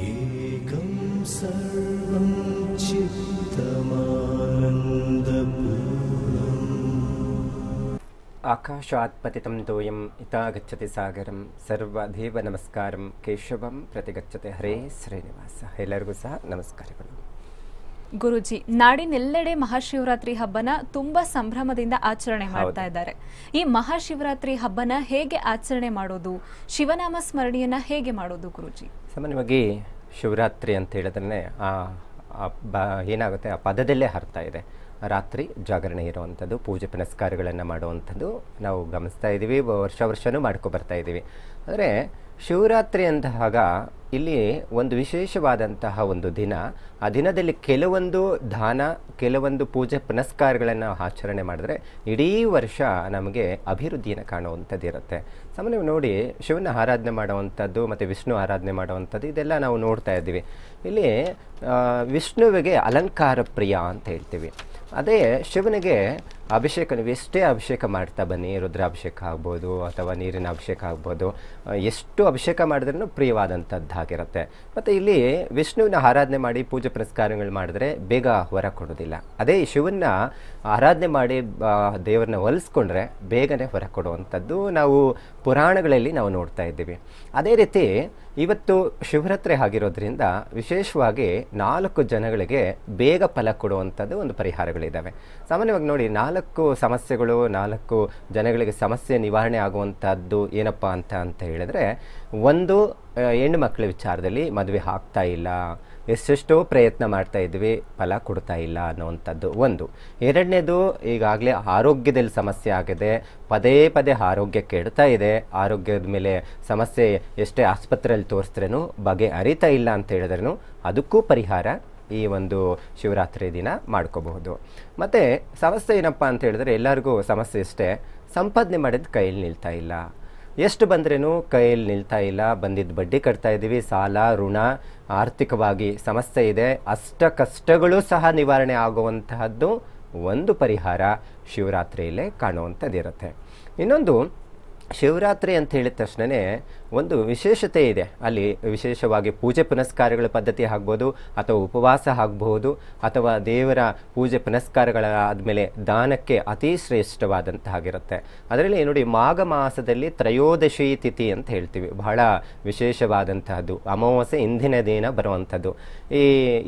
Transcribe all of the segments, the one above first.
एकं सर्वं चित्तमानन्दपूर्णम् आकाशात् पतितं तोयं इता गच्छति ಸಾಗರಂ ಸರ್ವದೇವ ನಮಸ್ಕಾರಂ ಕೇಶವಂ ಪ್ರತಿಗಚ್ಚತೆ ಹರೇ ಶ್ರೀನಿವಾಸ ಎಲ್ಲರಿಗೂ ಸಹ ನಮಸ್ಕಾರಗಳು ಗುರುಜಿ ನಾಡಿನೆಲ್ಲೆಡೆ ಮಹಾಶಿವರಾತ್ರಿ ಹಬ್ಬನ ತುಂಬಾ ಸಂಭ್ರಮದಿಂದ ಆಚರಣೆ ಮಾಡ್ತಾ ಇದ್ದಾರೆ. ಈ ಮಹಾಶಿವರಾತ್ರಿ ಹಬ್ಬನ ಹೇಗೆ ಆಚರಣೆ ಮಾಡೋದು ಶಿವನಾಮ ಸ್ಮರಣೆಯನ್ನ ಹೇಗೆ ಮಾಡೋದು ಗುರುಜಿ? ಸಾಮಾನ್ಯವಾಗಿ ಶಿವರಾತ್ರಿ ಅಂತ ಹೇಳಿದ್ರೆ ಆ ಏನಾಗುತ್ತೆ ಆ ಪದದಲ್ಲೇ ಅರ್ಥ ಇದೆ. ರಾತ್ರಿ ಜಾಗರಣೆ ಇರುವಂಥದ್ದು ಪೂಜೆ ಪುನಸ್ಕಾರಗಳನ್ನು ಮಾಡುವಂಥದ್ದು ನಾವು ಗಮನಿಸ್ತಾ ಇದ್ದೀವಿ ವರ್ಷ ವರ್ಷವೂ ಮಾಡ್ಕೊಬರ್ತಾ ಇದ್ದೀವಿ. ಆದರೆ ಶಿವರಾತ್ರಿ ಅಂದಾಗ ಇಲ್ಲಿ ಒಂದು ವಿಶೇಷವಾದಂತಹ ಒಂದು ದಿನ. ಆ ದಿನದಲ್ಲಿ ಕೆಲವೊಂದು ದಾನ, ಕೆಲವೊಂದು ಪೂಜೆ ಪುನಸ್ಕಾರಗಳನ್ನು ಆಚರಣೆ ಮಾಡಿದ್ರೆ ಇಡೀ ವರ್ಷ ನಮಗೆ ಅಭಿವೃದ್ಧಿಯನ್ನು ಕಾಣುವಂಥದ್ದು ಇರುತ್ತೆ. ಸಾಮಾನ್ಯವಾಗಿ ನೋಡಿ ಶಿವನ ಆರಾಧನೆ ಮಾಡುವಂಥದ್ದು ಮತ್ತು ವಿಷ್ಣು ಆರಾಧನೆ ಮಾಡುವಂಥದ್ದು ಇದೆಲ್ಲ ನಾವು ನೋಡ್ತಾ ಇದ್ದೀವಿ. ಇಲ್ಲಿ ವಿಷ್ಣುವಿಗೆ ಅಲಂಕಾರ ಪ್ರಿಯ ಅಂತ ಹೇಳ್ತೀವಿ. ಅದೇ ಶಿವನಿಗೆ ಅಭಿಷೇಕ, ನೀವು ಎಷ್ಟೇ ಅಭಿಷೇಕ ಮಾಡ್ತಾ ಬನ್ನಿ, ರುದ್ರಾಭಿಷೇಕ ಆಗ್ಬೋದು ಅಥವಾ ನೀರಿನ ಅಭಿಷೇಕ ಆಗ್ಬೋದು ಎಷ್ಟು ಅಭಿಷೇಕ ಮಾಡಿದ್ರೂ ಪ್ರಿಯವಾದಂಥದ್ದಾಗಿರುತ್ತೆ ಮತ್ತು ಇಲ್ಲಿ ವಿಷ್ಣುವಿನ ಆರಾಧನೆ ಮಾಡಿ ಪೂಜೆ ಪುರಸ್ಕಾರಗಳು ಮಾಡಿದ್ರೆ ಬೇಗ ಹೊರ ಕೊಡೋದಿಲ್ಲ. ಅದೇ ಶಿವನ್ನ ಆರಾಧನೆ ಮಾಡಿ ದೇವರನ್ನ ಹೊಲಿಸ್ಕೊಂಡ್ರೆ ಬೇಗನೆ ಹೊರ ಕೊಡುವಂಥದ್ದು ನಾವು ಪುರಾಣಗಳಲ್ಲಿ ನಾವು ನೋಡ್ತಾ ಇದ್ದೀವಿ. ಅದೇ ರೀತಿ ಇವತ್ತು ಶಿವರಾತ್ರಿ ಆಗಿರೋದ್ರಿಂದ ವಿಶೇಷವಾಗಿ ನಾಲ್ಕು ಜನಗಳಿಗೆ ಬೇಗ ಫಲ ಕೊಡುವಂಥದ್ದು ಒಂದು ಪರಿಹಾರಗಳಿದ್ದಾವೆ. ಸಾಮಾನ್ಯವಾಗಿ ನೋಡಿ, ನಾಲ್ಕು ಸಮಸ್ಯೆಗಳು, ನಾಲ್ಕು ಜನಗಳಿಗೆ ಸಮಸ್ಯೆ ನಿವಾರಣೆ ಆಗುವಂಥದ್ದು ಏನಪ್ಪ ಅಂತ ಅಂತ ಹೇಳಿದ್ರೆ, ಒಂದು ಹೆಣ್ಣು ಮಕ್ಕಳ ವಿಚಾರದಲ್ಲಿ ಮದುವೆ ಆಗ್ತಾ ಇಲ್ಲ. ಎಷ್ಟೆಷ್ಟೋ ಪ್ರಯತ್ನ ಮಾಡ್ತಾ ಇದ್ವಿ, ಫಲ ಕೊಡ್ತಾ ಇಲ್ಲ ಅನ್ನೋವಂಥದ್ದು ಒಂದು. ಎರಡನೇದು, ಈಗಾಗಲೇ ಆರೋಗ್ಯದಲ್ಲಿ ಸಮಸ್ಯೆ ಆಗಿದೆ, ಪದೇ ಪದೇ ಆರೋಗ್ಯ ಕೆಡ್ತಾ ಇದೆ, ಆರೋಗ್ಯದ ಮೇಲೆ ಸಮಸ್ಯೆ ಎಷ್ಟೇ ಆಸ್ಪತ್ರೆಯಲ್ಲಿ ತೋರಿಸ್ತ್ರೇನು ಬಗೆ ಅರಿತಾ ಇಲ್ಲ ಅಂತ ಹೇಳಿದ್ರೂ ಅದಕ್ಕೂ ಪರಿಹಾರ ಈ ಒಂದು ಶಿವರಾತ್ರಿ ದಿನ ಮಾಡ್ಕೋಬಹುದು. ಮತ್ತು ಸಮಸ್ಯೆ ಏನಪ್ಪ ಅಂತ ಹೇಳಿದ್ರೆ ಎಲ್ಲರಿಗೂ ಸಮಸ್ಯೆ ಇಷ್ಟೇ, ಸಂಪಾದನೆ ಮಾಡಿದ ಕೈಯಲ್ಲಿ ನಿಲ್ತಾ ಇಲ್ಲ. ಎಷ್ಟು ಬಂದ್ರೇನು ಕೈಯಲ್ಲಿ ನಿಲ್ತಾ ಇಲ್ಲ, ಬಂದಿದ್ದ ಬಡ್ಡಿ ಕಟ್ತಾ ಇದ್ದೀವಿ, ಸಾಲ, ಋಣ, ಆರ್ಥಿಕವಾಗಿ ಸಮಸ್ಯೆ ಇದೆ. ಅಷ್ಟ ಕಷ್ಟಗಳು ಸಹ ನಿವಾರಣೆ ಆಗುವಂತಹದ್ದು ಒಂದು ಪರಿಹಾರ ಶಿವರಾತ್ರಿಯಲ್ಲೇ ಕಾಣುವಂಥದ್ದಿರುತ್ತೆ ಇನ್ನೊಂದು ಶಿವರಾತ್ರಿ ಅಂತ ಹೇಳಿದ ತಕ್ಷಣವೇ ಒಂದು ವಿಶೇಷತೆ ಇದೆ. ಅಲ್ಲಿ ವಿಶೇಷವಾಗಿ ಪೂಜೆ ಪುನಸ್ಕಾರಗಳ ಪದ್ಧತಿ ಆಗ್ಬೋದು, ಅಥವಾ ಉಪವಾಸ ಆಗಬಹುದು, ಅಥವಾ ದೇವರ ಪೂಜೆ ಪುನಸ್ಕಾರಗಳಾದಮೇಲೆ ದಾನಕ್ಕೆ ಅತಿ ಶ್ರೇಷ್ಠವಾದಂತಹಾಗಿರುತ್ತೆ ಅದರಲ್ಲಿ ನೋಡಿ ಮಾಘ ಮಾಸದಲ್ಲಿ ತ್ರಯೋದಶಿ ತಿಥಿ ಅಂತ ಹೇಳ್ತೀವಿ. ಬಹಳ ವಿಶೇಷವಾದಂತಹದ್ದು. ಅಮಾವಾಸ್ಯೆ ಇಂದಿನ ದಿನ ಬರುವಂಥದ್ದು ಈ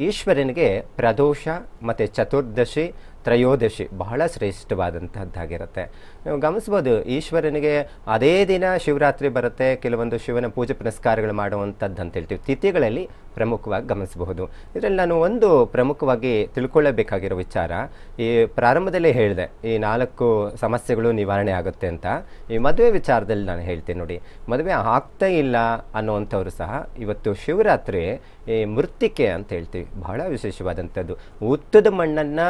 ಈಶ್ವರನಿಗೆ ಪ್ರದೋಷ ಮತ್ತು ಚತುರ್ದಶಿ ತ್ರಯೋದಶಿ ಬಹಳ ಶ್ರೇಷ್ಠವಾದಂತಹದ್ದಾಗಿರುತ್ತೆ. ನೀವು ಗಮನಿಸ್ಬೋದು, ಈಶ್ವರನಿಗೆ ಅದೇ ದಿನ ಶಿವರಾತ್ರಿ ಬರುತ್ತೆ, ಕೆಲವೊಂದು ಶಿವನ ಪೂಜೆ ಪುನಸ್ಕಾರಗಳು ಮಾಡುವಂಥದ್ದು ಅಂತ ಹೇಳ್ತೀವಿ ತಿಥಿಗಳಲ್ಲಿ ಪ್ರಮುಖವಾಗಿ ಗಮನಿಸಬಹುದು. ಇದರಲ್ಲಿ ನಾನು ಒಂದು ಪ್ರಮುಖವಾಗಿ ತಿಳ್ಕೊಳ್ಳಬೇಕಾಗಿರೋ ವಿಚಾರ, ಈ ಪ್ರಾರಂಭದಲ್ಲೇ ಹೇಳಿದೆ, ಈ ನಾಲ್ಕು ಸಮಸ್ಯೆಗಳು ನಿವಾರಣೆ ಆಗುತ್ತೆ ಅಂತ. ಈ ಮದುವೆ ವಿಚಾರದಲ್ಲಿ ನಾನು ಹೇಳ್ತೀನಿ ನೋಡಿ. ಮದುವೆ ಆಗ್ತಾ ಇಲ್ಲ ಅನ್ನೋವಂಥವ್ರು ಸಹ ಇವತ್ತು ಶಿವರಾತ್ರಿ ಈ ಮೃತ್ತಿಕೆ ಅಂತ ಹೇಳ್ತೀವಿ. ಬಹಳ ವಿಶೇಷವಾದಂಥದ್ದು. ಉತ್ತದ ಮಣ್ಣನ್ನು